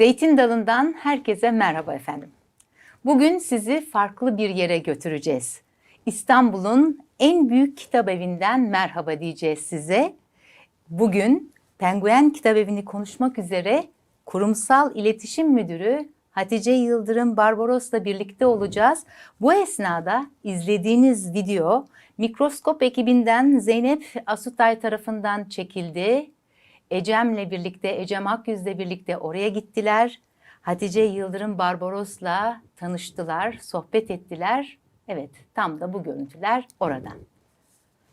Zeytin Dalı'ndan herkese merhaba efendim. Bugün sizi farklı bir yere götüreceğiz. İstanbul'un en büyük kitap evinden merhaba diyeceğiz size. Bugün Penguen Kitap Evi'ni konuşmak üzere Kurumsal İletişim Müdürü Hatice Yıldırım Barbaros'la birlikte olacağız. Bu esnada izlediğiniz video Mikroskop ekibinden Zeynep Asutay tarafından çekildi. Ecem'le birlikte, Ecem Akyüz'le birlikte oraya gittiler. Hatice Yıldırım Barbaros'la tanıştılar, sohbet ettiler. Evet, tam da bu görüntüler oradan.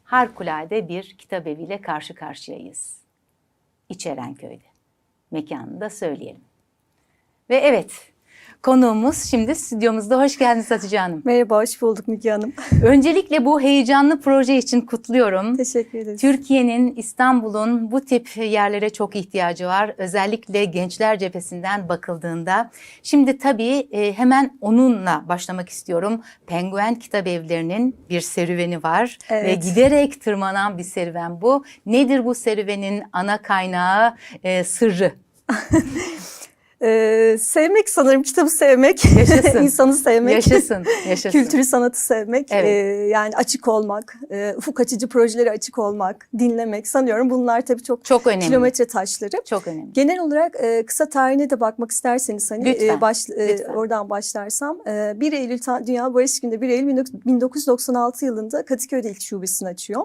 Harikulade bir kitap eviyle karşı karşıyayız. İçerenköy'de. Mekanını da söyleyelim. Ve evet, konuğumuz şimdi stüdyomuzda. Hoş geldiniz Hatice Hanım. Merhaba, hoş bulduk Müge Hanım. Öncelikle bu heyecanlı proje için kutluyorum. Teşekkür ederiz. Türkiye'nin, İstanbul'un bu tip yerlere çok ihtiyacı var. Özellikle gençler cephesinden bakıldığında. Şimdi tabii e, hemen onunla başlamak istiyorum. Penguen Kitap Evleri'nin bir serüveni var. Evet. Ve giderek tırmanan bir serüven bu. Nedir bu serüvenin ana kaynağı, e, sırrı? Ee, sevmek sanırım, kitabı sevmek, Yaşasın. insanı sevmek, Yaşasın, yaşasın. kültürü sanatı sevmek, Evet. ee, yani açık olmak, e, ufuk açıcı projelere açık olmak, dinlemek sanıyorum bunlar tabii çok, Çok önemli. kilometre taşları. Çok önemli. Genel olarak e, kısa tarihine de bakmak isterseniz hani Lütfen, e, baş, e, lütfen. oradan başlarsam e, 1 Eylül Dünya Barış Günü'nde 1 Eylül 1996 yılında Kadıköy'de ilk şubesini açıyor.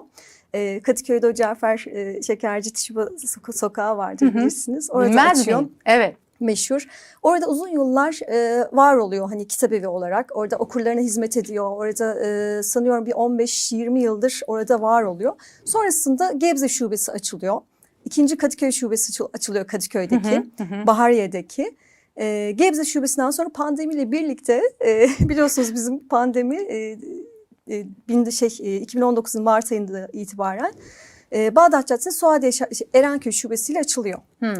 E, Kadıköy'de o Cafer e, Şekerci Tişiba Soka- Sokağı hı. bilirsiniz. Orada Bilmez açıyor miyim? Evet. Meşhur. Orada uzun yıllar e, var oluyor hani kitap evi olarak. Orada okurlarına hizmet ediyor. Orada e, sanıyorum bir 15-20 yıldır orada var oluyor. Sonrasında Gebze şubesi açılıyor. İkinci Kadıköy şubesi açıl- açılıyor Kadıköy'deki, Hı hı. Bahariye'deki. E, Gebze şubesinden sonra pandemiyle birlikte e, biliyorsunuz bizim pandemi e, e, bin, şey, e, 2019'un Mart ayında itibaren e, Bağdat Caddesi Suadiye şey, Erenköy şubesiyle açılıyor. Hmm.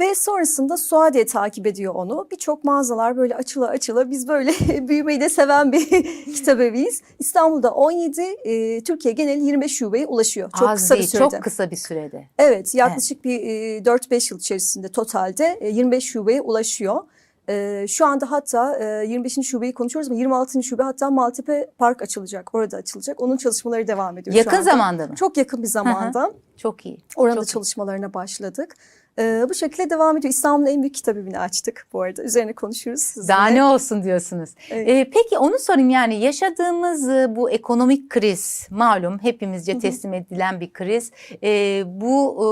Ve sonrasında Suadiye takip ediyor onu. Birçok mağazalar böyle açıla açıla biz böyle büyümeyi de seven bir kitap eviyiz. İstanbul'da 17, e, Türkiye geneli 25 şubeye ulaşıyor. Çok Az kısa değil, bir sürede. Çok kısa bir sürede. Evet yaklaşık bir e, 4-5 yıl içerisinde totalde e, 25 şubeye ulaşıyor. E, şu anda hatta e, 25. şubeyi konuşuyoruz ama 26. şube hatta Maltepe Park açılacak. Orada açılacak. Onun çalışmaları devam ediyor Yakın anda. zamanda mı? Çok yakın bir zamanda. Çok iyi. Orada Çok iyi. çalışmalarına başladık. Ee, bu şekilde devam ediyor. İstanbul'un en büyük kitap evini açtık bu arada. Üzerine konuşuruz sizinle. Daha ne olsun diyorsunuz. Evet. Ee, peki onu sorayım yani yaşadığımız e, bu ekonomik kriz malum hepimizce teslim edilen bir kriz. Ee, bu e,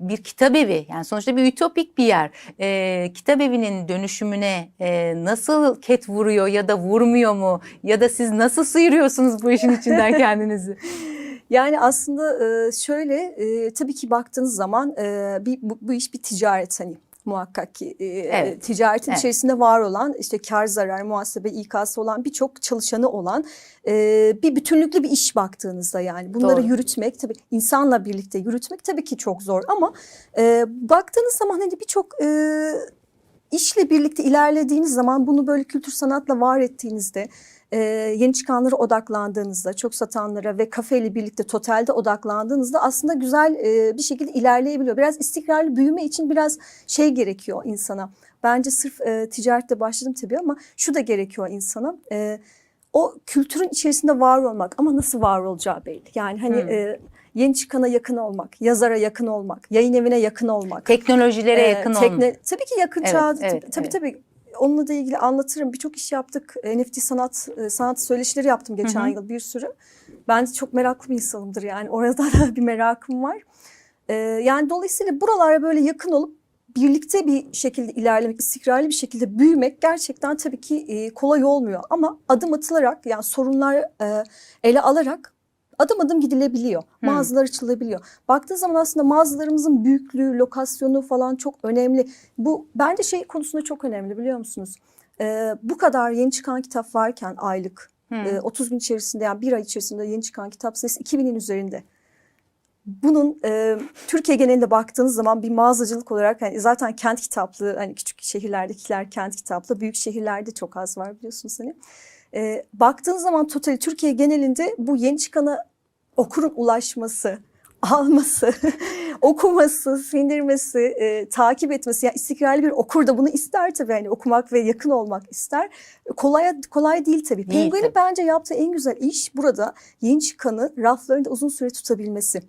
bir kitap evi yani sonuçta bir ütopik bir yer. Ee, kitap evinin dönüşümüne e, nasıl ket vuruyor ya da vurmuyor mu? Ya da siz nasıl sıyırıyorsunuz bu işin içinden kendinizi? Yani aslında e, şöyle e, tabii ki baktığınız zaman e, bir, bu, bu iş bir ticaret hani muhakkak ki e, Evet. ticaretin Evet. içerisinde var olan işte kar zarar muhasebe İK'sı olan birçok çalışanı olan e, bir bütünlüklü bir iş baktığınızda yani bunları Doğru. yürütmek tabii insanla birlikte yürütmek tabii ki çok zor ama e, baktığınız zaman hani birçok e, işle birlikte ilerlediğiniz zaman bunu böyle kültür sanatla var ettiğinizde e, yeni çıkanlara odaklandığınızda çok satanlara ve kafeyle birlikte totalde odaklandığınızda aslında güzel e, bir şekilde ilerleyebiliyor. Biraz istikrarlı büyüme için biraz şey gerekiyor insana. Bence sırf e, ticarette başladım tabii ama şu da gerekiyor insana. E, o kültürün içerisinde var olmak ama nasıl var olacağı belli. Yani hani Hmm. e, yeni çıkana yakın olmak, yazara yakın olmak, yayın evine yakın olmak. Teknolojilere Ee, yakın tekne- olmak. Tabii ki yakın Evet, çağ. evet, tabii evet. tabii onunla da ilgili anlatırım. Birçok iş yaptık. NFT sanat e, sanat söyleşileri yaptım geçen Hı hı. yıl bir sürü. Ben de çok meraklı bir insanımdır yani. Orada da bir merakım var. Ee, yani dolayısıyla buralara böyle yakın olup birlikte bir şekilde ilerlemek, istikrarlı bir şekilde büyümek gerçekten tabii ki e, kolay olmuyor. Ama adım atılarak yani sorunlar e, ele alarak adım adım gidilebiliyor. Hmm. Mağazalar açılabiliyor. Baktığın zaman aslında mağazalarımızın büyüklüğü, lokasyonu falan çok önemli. Bu bence şey konusunda çok önemli biliyor musunuz? Ee, bu kadar yeni çıkan kitap varken aylık Hmm. e, 30 gün içerisinde yani bir ay içerisinde yeni çıkan kitap sayısı 2000'in üzerinde. Bunun e, Türkiye genelinde baktığınız zaman bir mağazacılık olarak hani zaten kent kitaplığı hani küçük şehirlerdekiler kent kitaplığı büyük şehirlerde çok az var biliyorsunuz hani. E, baktığınız zaman totali Türkiye genelinde bu yeni çıkana okurun ulaşması alması, okuması, sindirmesi, e, takip etmesi. Yani istikrarlı bir okur da bunu ister tabii. Yani okumak ve yakın olmak ister. Kolay kolay değil tabii. Penguin'in bence yaptığı en güzel iş burada yeni çıkanı raflarında uzun süre tutabilmesi.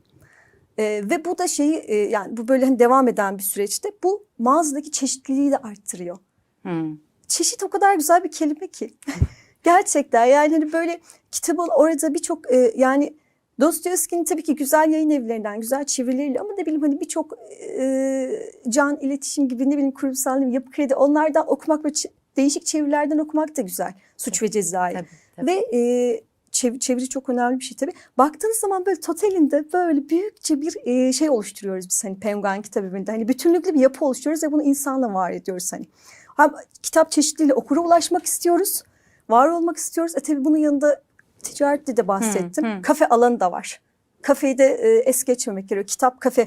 E, ve bu da şeyi e, yani bu böyle hani devam eden bir süreçte bu mağazadaki çeşitliliği de arttırıyor Hmm. çeşit o kadar güzel bir kelime ki. Gerçekten yani hani böyle kitabın orada birçok e, yani Dostoyevski'nin tabii ki güzel yayın evlerinden, güzel çevirileriyle ama ne bileyim hani birçok e, can iletişim gibi ne bileyim kurumsal bileyim, yapı kredi onlardan okumak ve değişik çevirilerden okumak da güzel. Suç ve cezayı. Tabii, tabii. Ve e, çev- çeviri çok önemli bir şey tabii. Baktığınız zaman böyle totalinde böyle büyükçe bir e, şey oluşturuyoruz biz hani Penguen kitabında. Hani bütünlüklü bir yapı oluşturuyoruz ve bunu insanla var ediyoruz hani. Hem kitap çeşitliliğiyle okura ulaşmak istiyoruz. Var olmak istiyoruz. E tabii bunun yanında ticarette de bahsettim. Hı, hı. Kafe alanı da var. Kafeyi de e, es geçmemek gerekiyor. Kitap kafe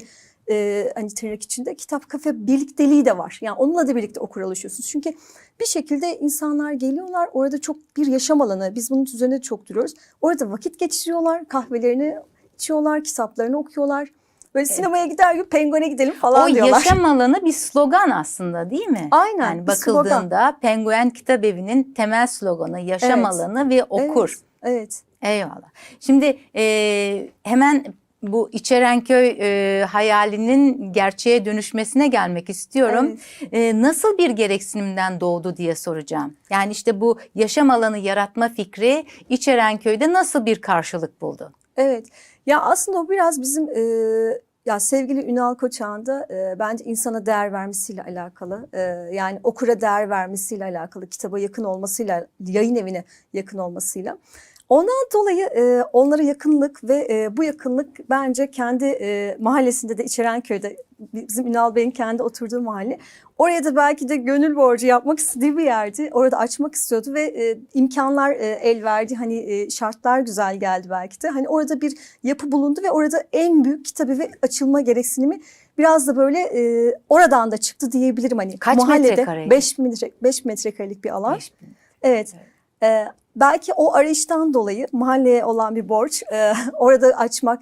e, hani tırnak içinde kitap kafe birlikteliği de var. Yani onunla da birlikte okura ulaşıyorsunuz. Çünkü bir şekilde insanlar geliyorlar. Orada çok bir yaşam alanı. Biz bunun üzerine çok duruyoruz. Orada vakit geçiriyorlar. Kahvelerini içiyorlar. Kitaplarını okuyorlar. Böyle sinemaya gider gibi penguene gidelim falan o diyorlar. yaşam alanı bir slogan aslında değil mi? Aynen, Yani bakıldığında Penguen Kitap Evi'nin temel sloganı yaşam Evet. alanı ve okur. Evet. Eyvallah. Şimdi e, hemen bu İçerenköy e, hayalinin gerçeğe dönüşmesine gelmek istiyorum. E, nasıl bir gereksinimden doğdu diye soracağım. Yani işte bu yaşam alanı yaratma fikri İçerenköy'de nasıl bir karşılık buldu? Evet. Ya aslında o biraz bizim e, ya sevgili Ünal Koçak'ın e, bence insana değer vermesiyle alakalı. E, yani okura değer vermesiyle alakalı, kitaba yakın olmasıyla, yayın evine yakın olmasıyla. Ondan dolayı e, onlara yakınlık ve e, bu yakınlık bence kendi e, mahallesinde de İçerenköy'de bizim Ünal Bey'in kendi oturduğu mahalle. Oraya da belki de gönül borcu yapmak istediği bir yerdi. Orada açmak istiyordu ve e, imkanlar e, el verdi. Hani e, şartlar güzel geldi belki de. Hani orada bir yapı bulundu ve orada en büyük kitabevi açılma gereksinimi biraz da böyle e, oradan da çıktı diyebilirim. Hani Kaç mahallede metrekareydi? 5 metre, 5 metrekarelik bir alan. Beş bin. Evet. Ee, belki o arayıştan dolayı mahalleye olan bir borç e, orada açmak.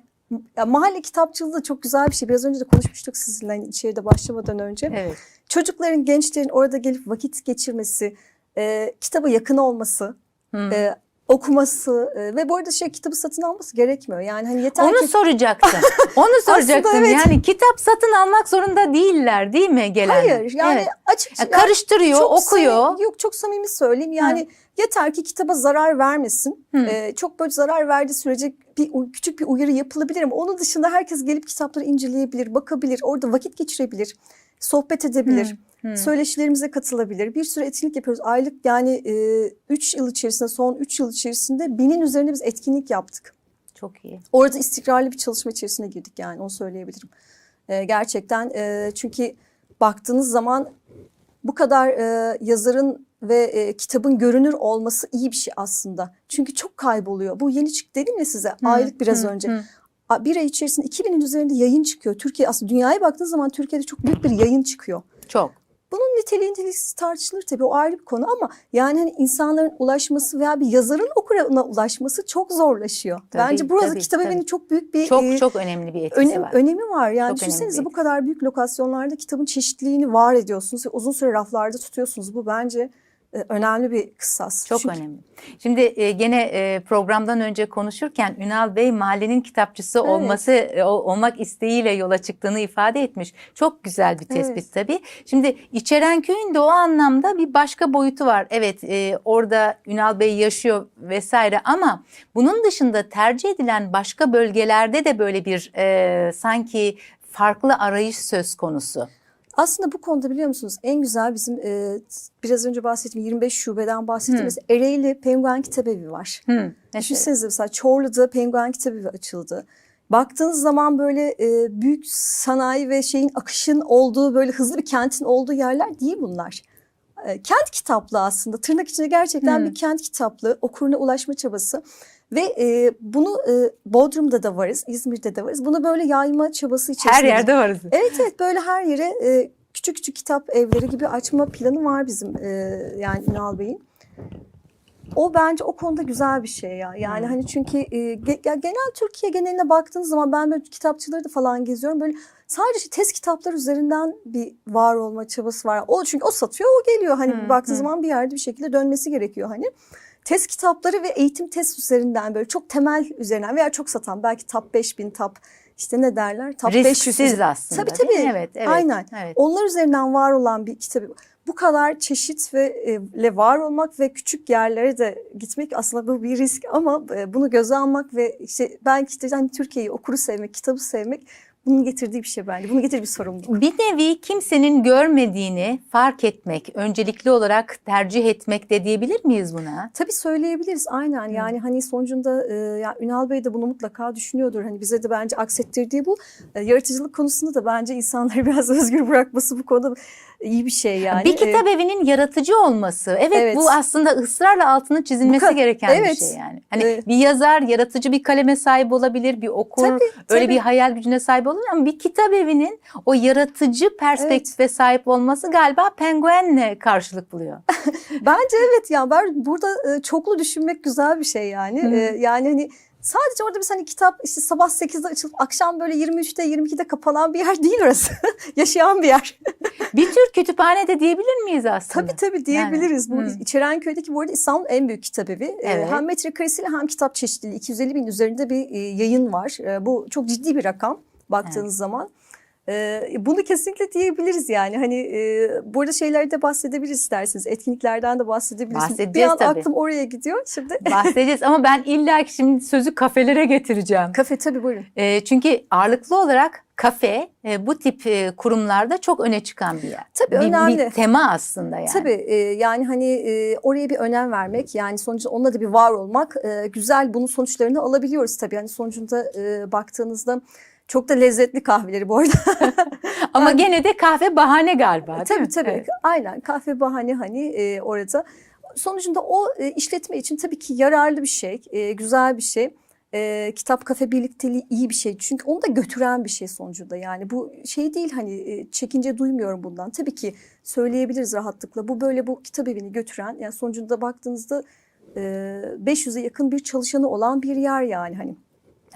Ya, mahalle kitapçılığı da çok güzel bir şey. Biraz önce de konuşmuştuk sizinle hani içeride başlamadan önce. Evet. Çocukların, gençlerin orada gelip vakit geçirmesi, e, kitaba yakın olması, Hı. e, okuması e, ve bu arada şey kitabı satın alması gerekmiyor. Yani hani yeter Onu ki soracaktım. Onu soracaktım. evet. Yani kitap satın almak zorunda değiller değil mi gelen? hayır yani Evet. açık Ya karıştırıyor, Çok okuyor. samimi- yok çok samimi söyleyeyim. Yani yeter ki kitaba zarar vermesin. Hı. Ee, çok böyle zarar verdiği sürece bir küçük bir uyarı yapılabilir ama onun dışında herkes gelip kitapları inceleyebilir, bakabilir, orada vakit geçirebilir, sohbet edebilir. Hı. Söyleşilerimize katılabilir. Bir sürü etkinlik yapıyoruz. Aylık yani 3 yıl içerisinde, son 3 yıl içerisinde binin üzerinde biz etkinlik yaptık. Çok iyi. Orada istikrarlı bir çalışma içerisine girdik yani onu söyleyebilirim. Ee, gerçekten e, çünkü baktığınız zaman bu kadar e, yazarın ve e, kitabın görünür olması iyi bir şey aslında. Çünkü çok kayboluyor. Bu yeni çıktı dedim ya size aylık biraz hı, önce. hı. Bir ay içerisinde 2000'in üzerinde yayın çıkıyor. Türkiye aslında dünyaya baktığınız zaman Türkiye'de çok büyük bir yayın çıkıyor. Çok. Bunun niteliği niteliksiz tartışılır tabii o ayrı bir konu ama yani hani insanların ulaşması veya bir yazarın okuruna ulaşması çok zorlaşıyor. Tabii, Bence burada tabii, kitap tabii. evinin çok büyük bir Çok e, çok önemli bir etkisi önem, var. önemi var. Yani Çok düşünsenize bu kadar büyük lokasyonlarda kitabın çeşitliliğini var ediyorsunuz ve uzun süre raflarda tutuyorsunuz. Bu bence önemli bir kıssas. Çok Çünkü- önemli. Şimdi e, gene e, programdan önce konuşurken Ünal Bey mahallenin kitapçısı Evet. olması e, olmak isteğiyle yola çıktığını ifade etmiş. Çok güzel bir tespit Evet. tabii. Şimdi İçerenköy'ün de o anlamda bir başka boyutu var. Evet e, orada Ünal Bey yaşıyor vesaire ama bunun dışında tercih edilen başka bölgelerde de böyle bir e, sanki farklı arayış söz konusu. Aslında bu konuda biliyor musunuz en güzel bizim e, biraz önce bahsettiğim 25 şubeden bahsettiğim Hı. mesela Ereğli Penguen Kitabevi var. Mesela. Düşünsenize mesela Çorlu'da Penguen Kitabevi açıldı. Baktığınız zaman böyle e, büyük sanayi ve şeyin akışın olduğu böyle hızlı bir kentin olduğu yerler değil bunlar. E, kent kitaplığı aslında tırnak içinde gerçekten Hı. bir kent kitaplığı okuruna ulaşma çabası. Ve e, bunu e, Bodrum'da da varız, İzmir'de de varız. Bunu böyle yayma çabası içerisinde. Her yerde varız. Evet evet böyle her yere e, küçük küçük kitap evleri gibi açma planı var bizim e, yani Ünal Bey'in. O bence o konuda güzel bir şey ya. Yani Hmm. hani çünkü e, ge- ya genel Türkiye geneline baktığınız zaman ben böyle kitapçıları da falan geziyorum. Böyle sadece işte test kitaplar üzerinden bir var olma çabası var. O çünkü o satıyor, o geliyor. Hani Hmm, baktığı hmm. zaman bir yerde bir şekilde dönmesi gerekiyor hani. Test kitapları ve eğitim test üzerinden böyle çok temel üzerinden veya çok satan belki top 5000 top işte ne derler? Top 500 Risksiz aslında. Tabii, tabii. Evet, evet. Aynen. Evet. Onlar üzerinden var olan bir kitabı bu kadar çeşit ve e, le var olmak ve küçük yerlere de gitmek aslında bu bir risk ama e, bunu göze almak ve işte belki işte hani Türkiye'yi okuru sevmek, kitabı sevmek bunun getirdiği bir şey bence. Bunun getirdiği bir sorumluluk. Bir nevi kimsenin görmediğini fark etmek, öncelikli olarak tercih etmek de diyebilir miyiz buna? Tabii söyleyebiliriz aynen yani hani sonucunda e, ya Ünal Bey de bunu mutlaka düşünüyordur. Hani bize de bence aksettirdiği bu E, yaratıcılık konusunda da bence insanları biraz özgür bırakması bu konuda iyi bir şey yani. bir E, kitap evinin yaratıcı olması. Evet, Evet. bu aslında ısrarla altını çizilmesi gereken evet. bir şey yani. Hani Evet. bir yazar yaratıcı bir kaleme sahip olabilir, bir okur Tabii, öyle tabii. bir hayal gücüne sahip olabilir ama bir kitap evinin o yaratıcı perspektife sahip olması galiba penguenle karşılık buluyor. Bence evet ya ben burada e, çoklu düşünmek güzel bir şey yani. Hı. E, yani hani sadece orada biz hani kitap işte sabah 8'de açılıp akşam böyle 23'te 22'de kapanan bir yer değil orası. Yaşayan bir yer. bir tür kütüphane de diyebilir miyiz aslında? Tabii tabii diyebiliriz. bu hı. İçerenköy'deki bu arada İstanbul'un en büyük kitabevi. E, Evet. hem metrekaresiyle hem kitap çeşitliliği 250 bin üzerinde bir yayın var. Bu çok ciddi bir rakam baktığınız zaman. E, bunu kesinlikle diyebiliriz yani. Hani e, burada şeylerde bahsedebiliriz isterseniz. Etkinliklerden de bahsedebiliriz. Bir Bahsedeceğiz an tabii. aklım oraya gidiyor. Şimdi Bahsedeceğiz ama ben illa ki şimdi sözü kafelere getireceğim. kafe tabii buyurun. E, çünkü ağırlıklı olarak kafe e, bu tip e, kurumlarda çok öne çıkan bir yer. Tabii, bir, önemli. Bir tema aslında yani. Tabii e, yani hani e, oraya bir önem vermek yani sonuçta onunla da bir var olmak e, güzel bunun sonuçlarını alabiliyoruz tabii. Yani sonucunda e, baktığınızda çok da lezzetli kahveleri bu arada. Ama gene de kahve bahane galiba değil tabii mi? tabii Evet. aynen kahve bahane hani e, orada. Sonucunda o e, işletme için tabii ki yararlı bir şey, e, güzel bir şey. E, kitap kafe birlikteliği iyi bir şey. Çünkü onu da götüren bir şey sonucunda. Yani bu şey değil hani e, çekince duymuyorum bundan. Tabii ki söyleyebiliriz rahatlıkla. Bu böyle bu kitap evini götüren yani sonucunda baktığınızda e, 500'e yakın bir çalışanı olan bir yer yani hani.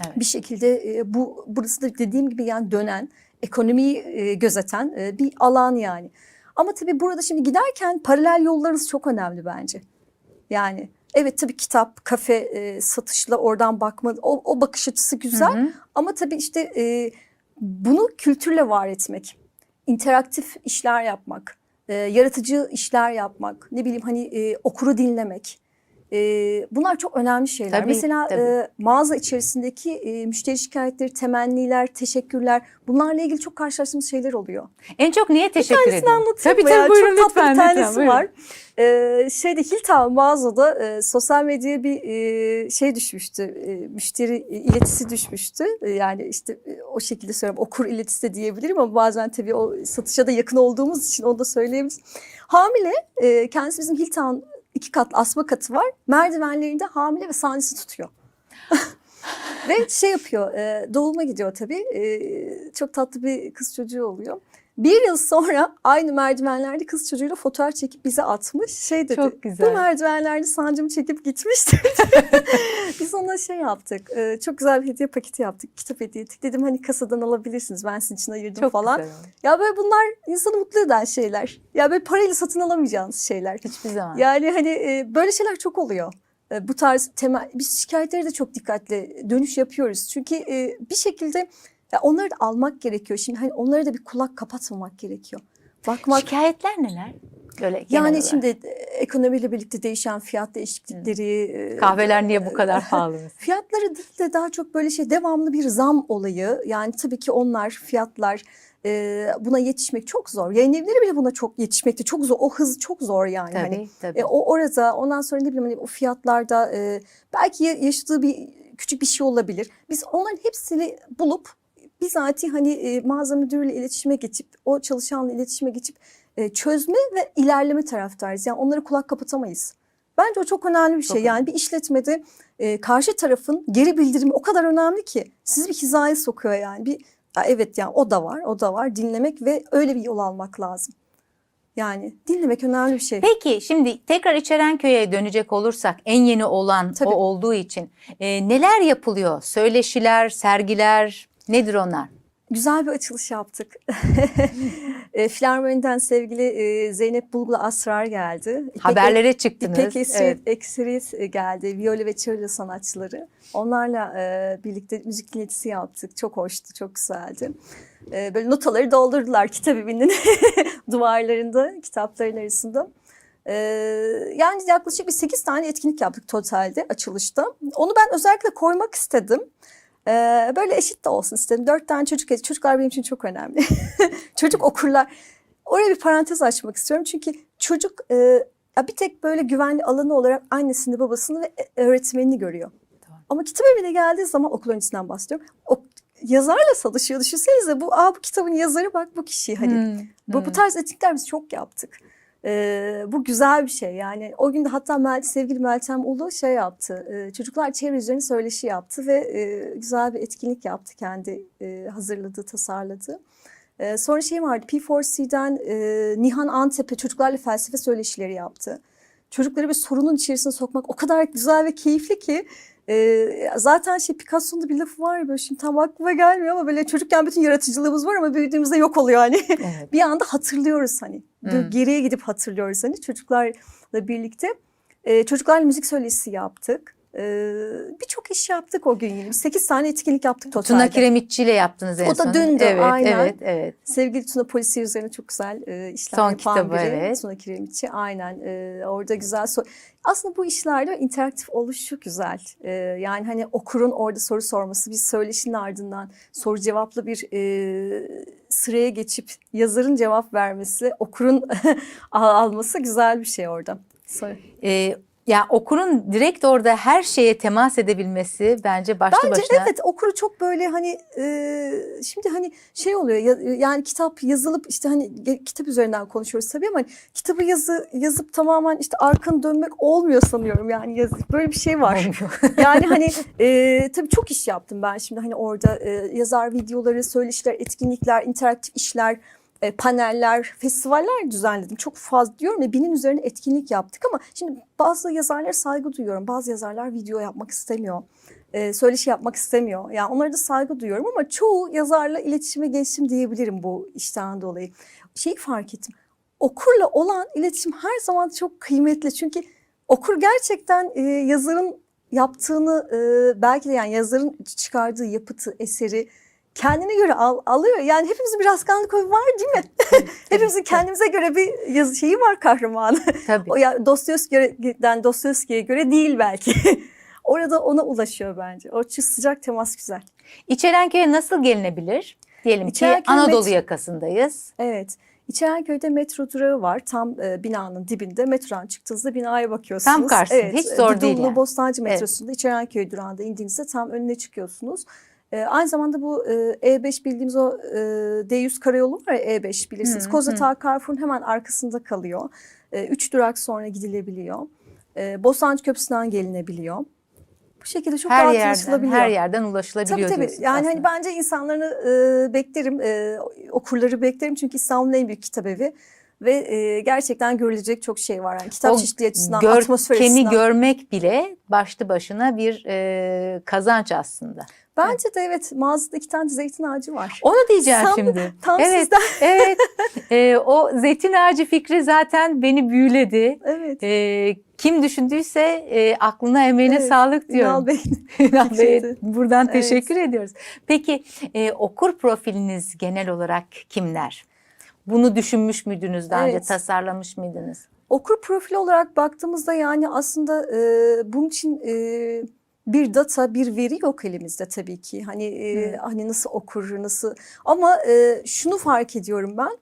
Evet. Bir şekilde e, bu burası da dediğim gibi yani dönen, ekonomiyi e, gözeten e, bir alan yani. Ama tabii burada şimdi giderken paralel yollarınız çok önemli bence. Yani evet tabii kitap, kafe e, satışla oradan bakma o, o bakış açısı güzel. Hı hı. Ama tabii işte e, bunu kültürle var etmek, interaktif işler yapmak, e, yaratıcı işler yapmak, ne bileyim hani e, okuru dinlemek. E, bunlar çok önemli şeyler. Tabii, Mesela tabii. e, mağaza içerisindeki e, müşteri şikayetleri, temenniler, teşekkürler bunlarla ilgili çok karşılaştığımız şeyler oluyor. En çok niye teşekkür tanesini ediyorsun? anlatayım Tabii mı ya? tabii buyurun Çok tatlı lütfen. bir tanesi lütfen, var. Ee, şeyde Hilton mağazada e, sosyal medyaya bir e, şey düşmüştü. E, müşteri e, iletisi düşmüştü. E, yani işte e, o şekilde söylüyorum. Okur iletisi de diyebilirim ama bazen tabii o satışa da yakın olduğumuz için onu da söyleyebiliriz. Hamile e, kendisi bizim Hilton iki katlı asma katı var. Merdivenlerinde hamile ve sahnesi tutuyor. Ve şey yapıyor, e, doğuma gidiyor tabii. E, çok tatlı bir kız çocuğu oluyor. Bir yıl sonra aynı merdivenlerde kız çocuğuyla fotoğraf çekip bize atmış. Şey dedi, Çok bu güzel. merdivenlerde sancımı çekip gitmişti. Biz ona şey yaptık, çok güzel bir hediye paketi yaptık, kitap hediye ettik. Dedim hani kasadan alabilirsiniz, ben sizin için ayırdım Çok falan. güzel. Ya böyle bunlar insanı mutlu eden şeyler. Ya böyle parayla satın alamayacağınız şeyler. Hiçbir zaman. Yani hani böyle şeyler çok oluyor. Bu tarz temel, biz şikayetleri de çok dikkatle dönüş yapıyoruz. Çünkü bir şekilde ya onları da almak gerekiyor. Şimdi hani onlara da bir kulak kapatmamak gerekiyor. Bakmak Şikayetler neler? Böyle yani olarak. şimdi e, ekonomiyle birlikte değişen fiyat değişiklikleri. e, kahveler niye bu kadar pahalı? Fiyatları değil de daha çok böyle şey devamlı bir zam olayı. Yani tabii ki onlar fiyatlar e, buna yetişmek çok zor. Yayın evleri bile buna çok yetişmekte çok zor. O hız çok zor yani. Hani Tabii tabii. e, o orada ondan sonra ne bileyim hani o fiyatlarda e, belki ya- yaşadığı bir küçük bir şey olabilir. Biz onların hepsini bulup bizatihi hani e, mağaza müdürüyle iletişime geçip o çalışanla iletişime geçip e, çözme ve ilerleme taraftarıyız. Yani onları kulak kapatamayız. Bence o çok önemli bir Çok şey. Yani bir işletmede e, karşı tarafın geri bildirimi o kadar önemli ki sizi bir hizaya sokuyor yani. Bir "Aa, evet yani o da var, o da var. Dinlemek ve öyle bir yol almak lazım. Yani dinlemek önemli bir şey. Peki şimdi tekrar İçerenköy'e dönecek olursak en yeni olan Tabii. o olduğu için e, neler yapılıyor? Söyleşiler, sergiler nedir onlar? Güzel bir açılış yaptık. e, Filarmoni'den sevgili e, Zeynep Bulgul Asrar geldi. İpek- Haberlere çıktınız. İpek Esriyet, Evet. E, geldi. Viyole ve cello sanatçıları. Onlarla e, birlikte müzik dinletisi yaptık. Çok hoştu, çok güzeldi. E, böyle notaları doldurdular evinin duvarlarında, kitapların arasında. Yani yaklaşık bir 8 tane etkinlik yaptık totalde açılışta. Onu ben özellikle koymak istedim. Ee, böyle eşit de olsun istedim. Dört tane çocuk, çocuklar benim için çok önemli. çocuk okurlar. Oraya bir parantez açmak istiyorum. Çünkü çocuk e, bir tek böyle güvenli alanı olarak annesini, babasını ve e, öğretmenini görüyor. Tamam. Ama kitap evine geldiği zaman okul öncesinden bahsediyorum. O yazarla çalışıyor. Düşünsenize bu, aa, bu kitabın yazarı bak bu kişi. Hani Hmm, bu, bu hmm. tarz etkinlikler biz çok yaptık. Ee, bu güzel bir şey yani. O gün de hatta Mel, sevgili Meltem Ulu şey yaptı. Ee, çocuklar çevre üzerine söyleşi yaptı ve e, güzel bir etkinlik yaptı kendi e, hazırladığı, tasarladığı. Ee, sonra şey vardı P4C'den e, Nihan Antep'e çocuklarla felsefe söyleşileri yaptı. Çocukları bir sorunun içerisine sokmak o kadar güzel ve keyifli ki. E, zaten şey Picasso'nun da bir lafı var ya böyle şimdi tam aklıma gelmiyor ama böyle çocukken bütün yaratıcılığımız var ama büyüdüğümüzde yok oluyor hani Evet. bir anda hatırlıyoruz hani. Hmm. Geriye gidip hatırlıyoruz hani çocuklarla birlikte. Ee, çocuklarla müzik söyleşisi yaptık. Ee, Birçok iş yaptık o gün yine. 8 tane etkinlik yaptık totalde. Tuna Kiremitçi ile yaptınız en O da son. dündü, evet, aynen. Evet, evet. Sevgili Tuna Polisi üzerine çok güzel e, işler Son yapan kitabı, biri. evet. Tuna Kiremitçi aynen e, orada güzel so aslında bu işlerde interaktif oluşu güzel. E, yani hani okurun orada soru sorması, bir söyleşinin ardından soru cevaplı bir e, sıraya geçip yazarın cevap vermesi, okurun al- alması güzel bir şey orada. Ee, ya okurun direkt orada her şeye temas edebilmesi bence başlı Bence başına. evet okuru çok böyle hani e, şimdi hani şey oluyor ya- yani kitap yazılıp işte hani kitap üzerinden konuşuyoruz tabii ama hani kitabı yazı yazıp tamamen işte arkanı dönmek olmuyor sanıyorum yani yaz, böyle bir şey var. Yani hani e, tabii çok iş yaptım ben şimdi hani orada e, yazar videoları, söyleşiler, etkinlikler, interaktif işler, e, paneller, festivaller düzenledim. Çok fazla diyorum ya binin üzerine etkinlik yaptık ama şimdi bazı yazarlara saygı duyuyorum. Bazı yazarlar video yapmak istemiyor. E, söyleşi yapmak istemiyor. Yani onlara da saygı duyuyorum ama çoğu yazarla iletişime geçtim diyebilirim bu işten dolayı. Şeyi fark ettim. Okurla olan iletişim her zaman çok kıymetli. Çünkü okur gerçekten e, yazarın yaptığını e, belki de yani yazarın çıkardığı yapıtı, eseri kendine göre al, alıyor. Yani hepimizin bir Raskolnikov var değil mi? Hepimizin kendimize göre bir yazı şeyi var kahramanı. Tabii. O ya Dostoyevski'den Dostoyevski'ye göre değil belki. Orada ona ulaşıyor bence. O sıcak temas güzel. İçerenköy'e nasıl gelinebilir? Diyelim ki İçerenköy Anadolu met- yakasındayız. Evet. İçerenköy'de metro durağı var. Tam e, binanın dibinde. Metrodan çıktığınızda binaya bakıyorsunuz. Tam karşısında. Hiç e, zor değil Dudullu yani. Bostancı Evet. metrosunda İçerenköy durağında indiğinizde tam önüne çıkıyorsunuz. E, aynı zamanda bu e, E5 bildiğimiz o e, D100 karayolu var ya E5 bilirsiniz. Hı, Kozatağı Carrefour'un hemen arkasında kalıyor. E, üç durak sonra gidilebiliyor. E, Bostancı Köprüsü'nden gelinebiliyor. Bu şekilde çok Her rahat yerden, ulaşılabiliyor. her yerden ulaşılabiliyor Tabii tabii. Yani aslında. hani bence insanları e, beklerim, e, okurları beklerim çünkü İstanbul'un en büyük kitap evi ve e, gerçekten görülecek çok şey var. Yani kitap O çeşitliliği açısından, atmosfer Görkemi açısından. görmek bile başlı başına bir e, kazanç aslında. Bence de evet mağazada iki tane zeytin ağacı var. Onu diyeceğim Tam- şimdi. Tam evet, sizden. evet. E, o zeytin ağacı fikri zaten beni büyüledi. Evet. E, kim düşündüyse e, aklına emeğine Evet, sağlık diyorum. Ünal Bey. Ünal fikriydi. buradan Evet. teşekkür ediyoruz. Peki e, okur profiliniz genel olarak kimler? Bunu düşünmüş müydünüz daha önce, Evet. tasarlamış mıydınız? Okur profili olarak baktığımızda yani aslında e, bunun için e, bir data, bir veri yok elimizde tabii ki. Hani e, Hı. hani nasıl okur, nasıl ama e, şunu fark ediyorum ben.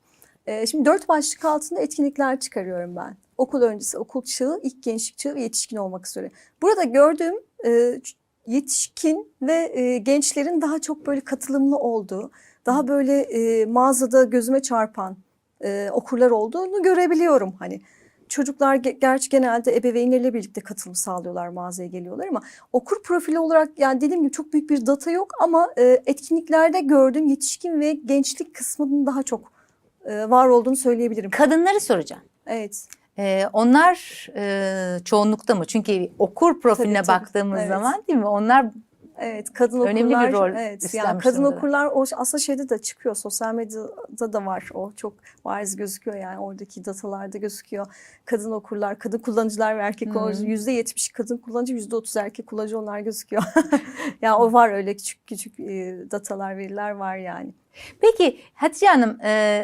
E, şimdi dört başlık altında etkinlikler çıkarıyorum ben. Okul öncesi, okul çağı, ilk gençlik çağı ve yetişkin olmak üzere. Burada gördüğüm e, yetişkin ve e, gençlerin daha çok böyle katılımlı olduğu, daha böyle e, mağazada gözüme çarpan e, okurlar olduğunu görebiliyorum hani. Çocuklar ge- gerçi genelde ebeveynleriyle birlikte katılım sağlıyorlar mağazaya geliyorlar ama okur profili olarak yani dediğim gibi çok büyük bir data yok ama e, etkinliklerde gördüğüm yetişkin ve gençlik kısmının daha çok e, e, var olduğunu söyleyebilirim. Kadınları soracağım. Evet. Ee, onlar e, çoğunlukta mı? Çünkü okur profiline Tabii, tabii. baktığımız Evet. zaman değil mi? Onlar Evet, kadın Önemli bir okurlar. rol evet, yani kadın okurlar o aslında şeyde de çıkıyor. Sosyal medyada da var. O çok bariz gözüküyor yani oradaki datalarda gözüküyor. Kadın okurlar, kadın kullanıcılar ve erkek kullanıcı yüzde yetmiş kadın kullanıcı, yüzde otuz erkek kullanıcı onlar gözüküyor. yani o var öyle küçük küçük datalar, veriler var yani. Peki Hatice Hanım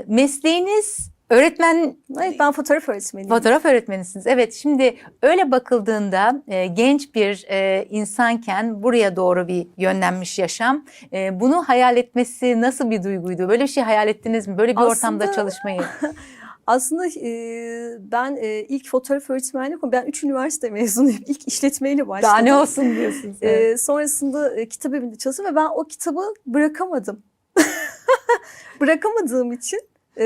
mesleğiniz öğretmen Evet ben fotoğraf öğretmeniyim. Fotoğraf öğretmenisiniz. Evet şimdi öyle bakıldığında e, genç bir e, insanken buraya doğru bir yönlenmiş yaşam. E, bunu hayal etmesi nasıl bir duyguydu? Böyle bir şey hayal ettiniz mi? Böyle bir ortamda Aslında- çalışmayı. Aslında e, ben e, ilk fotoğraf öğretmenliği ben üç üniversite mezunuyum. İlk işletmeyle başladım. Daha ne olsun diyorsunuz. Evet. Ee, sonrasında e, kitap evinde çalıştım ve ben o kitabı bırakamadım. Bırakamadığım için e,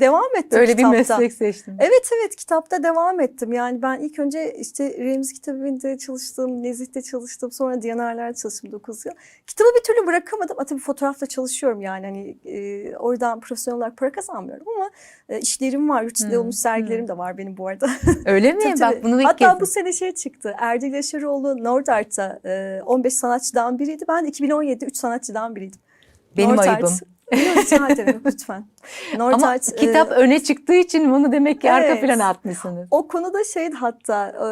devam ettim Öyle bir kitapta. meslek seçtim. Evet evet kitapta devam ettim. Yani ben ilk önce işte Remzi Kitap Evi'nde çalıştım, Nezih'te çalıştım. Sonra Diyanarlar'da çalıştım 9 yıl. Kitabı bir türlü bırakamadım. Ama tabii fotoğrafla çalışıyorum yani. Hani e, oradan profesyonel olarak para kazanmıyorum ama e, işlerim var. Yurt içinde Hmm, olmuş sergilerim de var benim bu arada. Öyle mi? Tabii, tabii. Bak bunu ilk Hatta kez- bu sene şey çıktı. Erdil Yaşaroğlu Nordart'ta e, 15 sanatçıdan biriydi. Ben de 2017'de 3 sanatçıdan biriydim. benim Nordart- ayıbım. Ederim lütfen. Ama Nordart, e, kitap öne çıktığı için bunu demek ki arka Evet. plana atmışsınız. o konuda şeydi hatta e,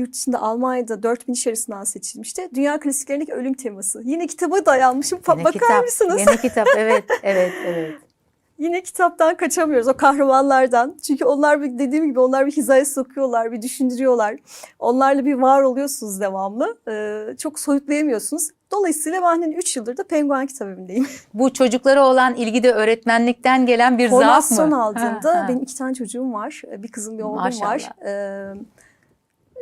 yurt dışında Almanya'da 4000 iş arasından seçilmişti. Dünya klasiklerindeki ölüm teması. Yine kitaba dayanmışım. Yine Bakar kitap, mısınız? Yine kitap evet evet evet. Yine kitaptan kaçamıyoruz o kahramanlardan. Çünkü onlar bir, dediğim gibi onlar bir hizaya sokuyorlar, bir düşündürüyorlar. Onlarla bir var oluyorsunuz devamlı. Ee, çok soyutlayamıyorsunuz. Dolayısıyla ben 3 yıldır da Penguen Kitabevindeyim. Bu çocuklara olan ilgi de öğretmenlikten gelen bir zaaf mı? Formasyon aldığımda Ha, ha. benim iki tane çocuğum var. Bir kızım bir oğlum Maşallah. var.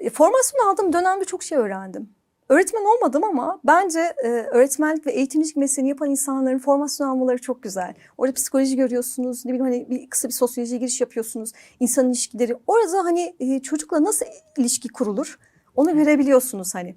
Ee, formasyon aldığım dönemde çok şey öğrendim. Öğretmen olmadım ama bence e, öğretmenlik ve eğitimcilik mesleğini yapan insanların formasyon almaları çok güzel. Orada psikoloji görüyorsunuz, ne bileyim hani bir kısa bir sosyolojiye giriş yapıyorsunuz. İnsan ilişkileri. Orada hani e, çocukla nasıl ilişki kurulur onu görebiliyorsunuz hani.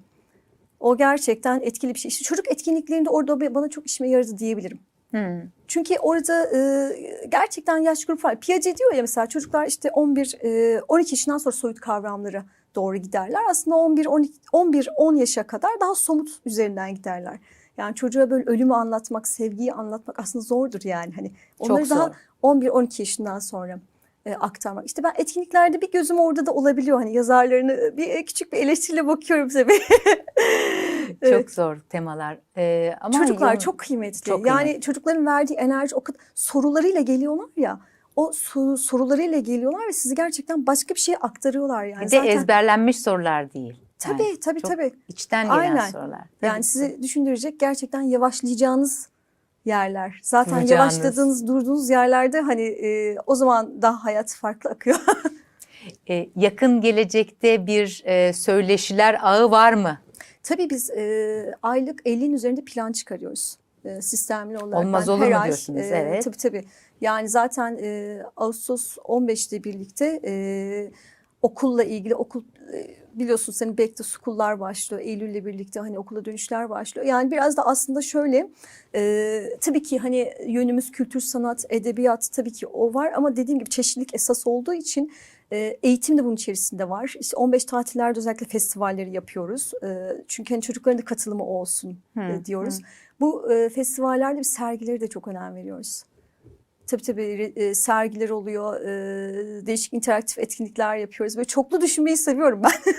O gerçekten etkili bir şey. İşte çocuk etkinliklerinde orada bana çok işime yaradı diyebilirim. Hmm. Çünkü orada e, gerçekten yaş grubu var. Piaget diyor ya mesela çocuklar işte 11 e, 12 yaşından sonra soyut kavramlara doğru giderler. Aslında 11 12 11 10 yaşa kadar daha somut üzerinden giderler. Yani çocuğa böyle ölümü anlatmak, sevgiyi anlatmak aslında zordur yani hani. Onları Çok daha zor. 11 12 yaşından sonra e, aktarmak. İşte ben etkinliklerde bir gözüm orada da olabiliyor. Hani yazarlarını bir e, küçük bir eleştiriyle bakıyorum tabii. Evet. Çok zor temalar. Ee, ama Çocuklar yolun- çok kıymetli. Çok yani kıymetli. çocukların verdiği enerji o kadar sorularıyla geliyorlar ya. O soru, sorularıyla geliyorlar ve sizi gerçekten başka bir şeye aktarıyorlar yani. bir de Zaten, ezberlenmiş sorular değil. Tabii Yani tabii çok tabii. içten gelen Aynen. sorular. Yani Tabii. sizi düşündürecek gerçekten yavaşlayacağınız yerler. Zaten Duracağınız. yavaşladığınız, durduğunuz yerlerde hani e, o zaman daha hayat farklı akıyor. Ee, yakın gelecekte bir e, söyleşiler ağı var mı? Tabii biz e, aylık 50'nin üzerinde plan çıkarıyoruz. E, sistemli olarak. Olmaz olur mu ay, diyorsunuz? e, Evet. Tabii tabii. Yani zaten e, Ağustos 15'te birlikte e, okulla ilgili okul e, biliyorsunuz senin back to school'lar başlıyor. Eylül'le birlikte hani okula dönüşler başlıyor. Yani biraz da aslında şöyle e, tabii ki hani yönümüz kültür, sanat, edebiyat tabii ki o var ama dediğim gibi çeşitlilik esas olduğu için e, eğitim de bunun içerisinde var. İşte 15 tatillerde özellikle festivalleri yapıyoruz. E, çünkü hani çocukların da katılımı olsun e, diyoruz. hı. Bu e, festivallerde bir sergileri de çok önem veriyoruz. Tabii tabii e, sergiler oluyor, e, değişik interaktif etkinlikler yapıyoruz. Böyle çoklu düşünmeyi seviyorum ben.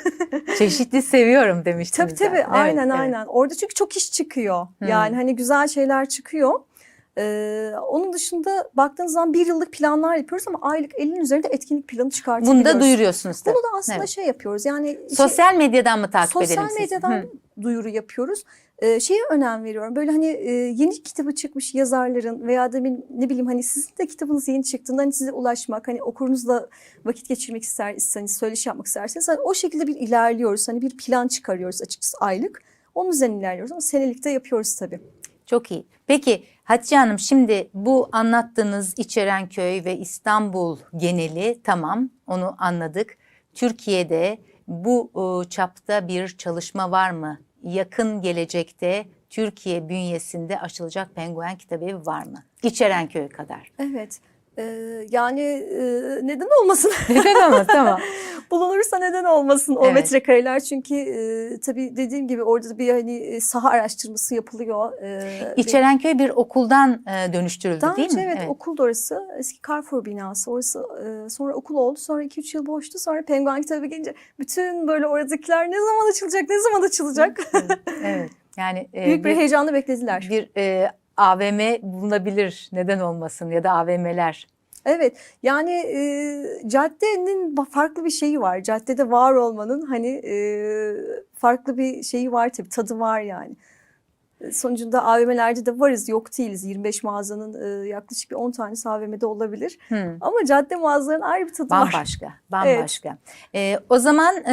Çeşitli seviyorum demiştiniz. tabii tabii. Evet, aynen evet. aynen. Orada çünkü çok iş çıkıyor. Hmm. Yani hani güzel şeyler çıkıyor. Ee, onun dışında baktığınız zaman bir yıllık planlar yapıyoruz ama aylık 50'nin üzerinde etkinlik planı çıkartabiliyoruz. Bunu da duyuruyorsunuz tabii. Bunu da aslında Evet. şey yapıyoruz. Yani şey- Sosyal medyadan mı takip Sosyal edelim sizi? medyadan Hı. duyuru yapıyoruz. Ee, şeye önem veriyorum. Böyle hani e, yeni kitabı çıkmış yazarların veya da bir- ne bileyim hani sizin de kitabınız yeni çıktığında hani size ulaşmak, hani okurunuzla vakit geçirmek isterseniz, söyleşi yapmak isterseniz hani o şekilde bir ilerliyoruz. Hani bir plan çıkarıyoruz açıkçası aylık. Onun üzerine ilerliyoruz ama senelikte yapıyoruz tabii. Çok iyi. Peki Hatice Hanım şimdi bu anlattığınız İçerenköy ve İstanbul geneli tamam onu anladık. Türkiye'de bu e, çapta bir çalışma var mı? Yakın gelecekte Türkiye bünyesinde açılacak penguen kitabevi var mı? İçerenköy kadar. Evet. Ee, yani e, neden olmasın? Neden olmaz tamam. Bulunursa neden olmasın o Evet. metrekareler çünkü e, tabii dediğim gibi orada da bir hani saha araştırması yapılıyor. E, İçerenköy bir okuldan e, dönüştürüldü Daha değil önce mi? evet, okuldu orası. Eski Carrefour binası. Orası e, sonra okul oldu. Sonra 2-3 yıl boştu. Sonra Penguen kitabı gelince bütün böyle oradakiler ne zaman açılacak, ne zaman açılacak? evet. evet. Yani e, Büyük bir, heyecanla beklediler. bir e, AVM bulunabilir. Neden olmasın ya da AVM'ler. Evet yani e, caddenin farklı bir şeyi var. Caddede var olmanın hani e, farklı bir şeyi var tabii tadı var yani. E, Sonucunda AVM'lerde de varız yok değiliz. 25 mağazanın e, yaklaşık bir 10 tanesi AVM'de olabilir. Hı. Ama cadde mağazaların ayrı bir tadı var. Bambaşka, bambaşka. Ee, o zaman e,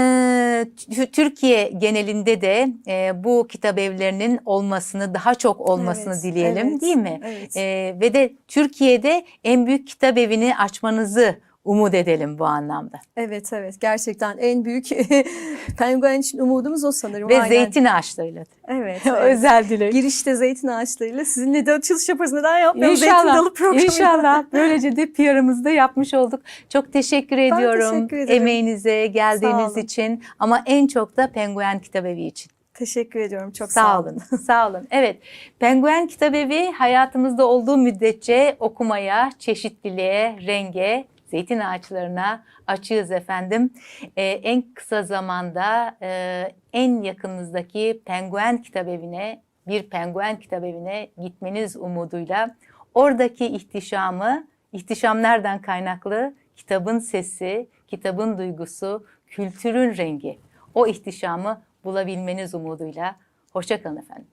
Tü- Türkiye genelinde de e, bu kitap evlerinin olmasını, daha çok olmasını Evet, dileyelim evet, değil mi? Evet. Ee, ve de Türkiye'de en büyük kitap evini açmanızı umut edelim bu anlamda. Evet evet gerçekten en büyük penguen için umudumuz o sanırım. Ve Aynen. zeytin ağaçlarıyla. Evet. evet. Özel dilek. Girişte zeytin ağaçlarıyla sizinle de açılış yaparız. Neden yapmayalım? Zeytin İnşallah, dalı programı. inşallah. Böylece de PR'ımızı da yapmış olduk. Çok teşekkür ediyorum teşekkür ederim. emeğinize, Sağ geldiğiniz olun. için ama en çok da Penguen Kitabevi için. Teşekkür ediyorum. Çok Sağ olun. Sağ olun. Evet. Penguen Kitabevi hayatımızda olduğu müddetçe okumaya, çeşitliliğe, renge, zeytin ağaçlarına açığız efendim. Ee, en kısa zamanda e, en yakınınızdaki Penguen Kitabevi'ne, bir Penguen Kitabevi'ne gitmeniz umuduyla oradaki ihtişamı, ihtişam nereden kaynaklı? Kitabın sesi, kitabın duygusu, kültürün rengi. O ihtişamı bulabilmeniz umuduyla. Hoşçakalın efendim.